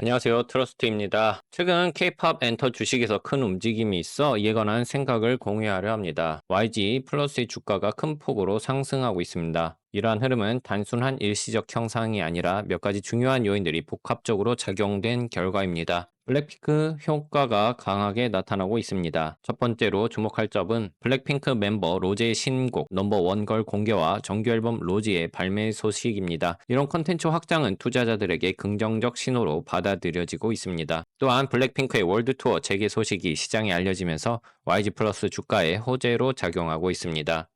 안녕하세요. 트러스트입니다. 최근 K-팝 엔터 주식에서 큰 움직임이 있어 이에 관한 생각을 공유하려 합니다. YG 플러스의 주가가 큰 폭으로 상승하고 있습니다. 이러한 흐름은 단순한 일시적 형상이 아니라 몇 가지 중요한 요인들이 복합적으로 작용된 결과입니다. 블랙핑크 효과가 강하게 나타나고 있습니다. 첫 번째로 주목할 점은 블랙핑크 멤버 로제의 신곡 넘버 원 걸 공개와 정규 앨범 로지의 발매 소식입니다. 이런 컨텐츠 확장은 투자자들에게 긍정적 신호로 받아들여지고 있습니다. 또한 블랙핑크의 월드 투어 재개 소식이 시장에 알려지면서 YG 플러스 주가에 호재로 작용하고 있습니다.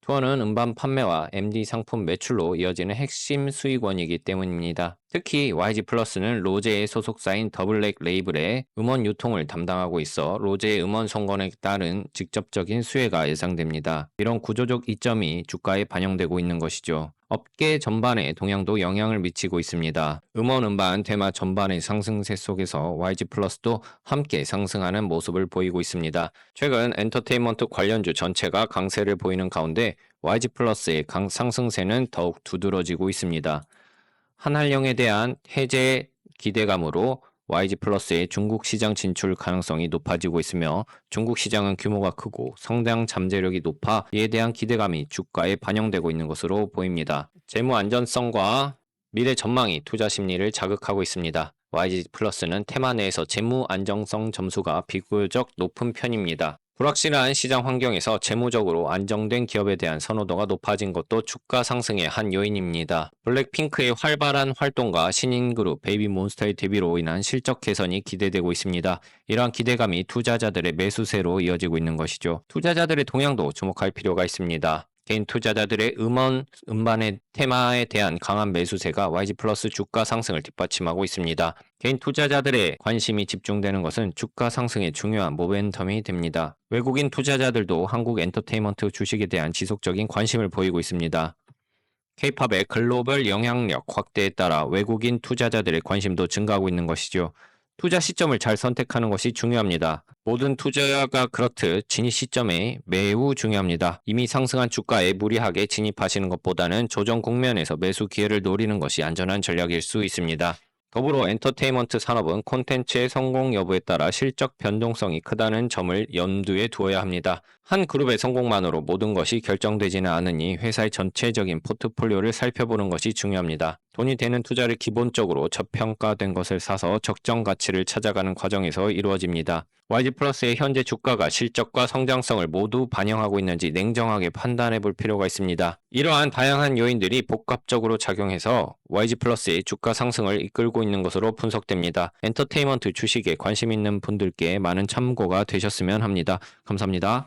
투어는 음반 판매와 MD 상품 매출로 이어지는 핵심 수익원이기 때문입니다. 특히 YG 플러스는 로제의 소속사인 더블랙 레이블의 음원 유통을 담당하고 있어 로제의 음원 송건에 따른 직접적인 수혜가 예상됩니다. 이런 구조적 이점이 주가에 반영되고 있는 것이죠. 업계 전반에 동향도 영향을 미치고 있습니다. 음원 음반 테마 전반의 상승세 속에서 YG 플러스도 함께 상승하는 모습을 보이고 있습니다. 최근 엔터테인먼트 관련주 전체가 강세를 보이는 가운데 YG 플러스의 강 상승세는 더욱 두드러지고 있습니다. 한한령에 대한 해제 기대감으로 YG 플러스의 중국 시장 진출 가능성이 높아지고 있으며 중국 시장은 규모가 크고 성장 잠재력이 높아 이에 대한 기대감이 주가에 반영되고 있는 것으로 보입니다. 재무 안전성과 미래 전망이 투자 심리를 자극하고 있습니다. YG 플러스는 테마 내에서 재무 안정성 점수가 비교적 높은 편입니다. 불확실한 시장 환경에서 재무적으로 안정된 기업에 대한 선호도가 높아진 것도 주가 상승의 한 요인입니다. 블랙핑크의 활발한 활동과 신인 그룹 베이비몬스터의 데뷔로 인한 실적 개선이 기대되고 있습니다. 이러한 기대감이 투자자들의 매수세로 이어지고 있는 것이죠. 투자자들의 동향도 주목할 필요가 있습니다. 개인 투자자들의 음원, 음반의 테마에 대한 강한 매수세가 YG 플러스 주가 상승을 뒷받침하고 있습니다. 개인 투자자들의 관심이 집중되는 것은 주가 상승의 중요한 모멘텀이 됩니다. 외국인 투자자들도 한국 엔터테인먼트 주식에 대한 지속적인 관심을 보이고 있습니다. K-팝의 글로벌 영향력 확대에 따라 외국인 투자자들의 관심도 증가하고 있는 것이죠. 투자 시점을 잘 선택하는 것이 중요합니다. 모든 투자가 그렇듯 진입 시점에 매우 중요합니다. 이미 상승한 주가에 무리하게 진입하시는 것보다는 조정 국면에서 매수 기회를 노리는 것이 안전한 전략일 수 있습니다. 더불어 엔터테인먼트 산업은 콘텐츠의 성공 여부에 따라 실적 변동성이 크다는 점을 염두에 두어야 합니다. 한 그룹의 성공만으로 모든 것이 결정되지는 않으니 회사의 전체적인 포트폴리오를 살펴보는 것이 중요합니다. 돈이 되는 투자를 기본적으로 저평가된 것을 사서 적정 가치를 찾아가는 과정에서 이루어집니다. YG 플러스의 현재 주가가 실적과 성장성을 모두 반영하고 있는지 냉정하게 판단해 볼 필요가 있습니다. 이러한 다양한 요인들이 복합적으로 작용해서 YG 플러스의 주가 상승을 이끌고 있는 것으로 분석됩니다. 엔터테인먼트 주식에 관심 있는 분들께 많은 참고가 되셨으면 합니다. 감사합니다.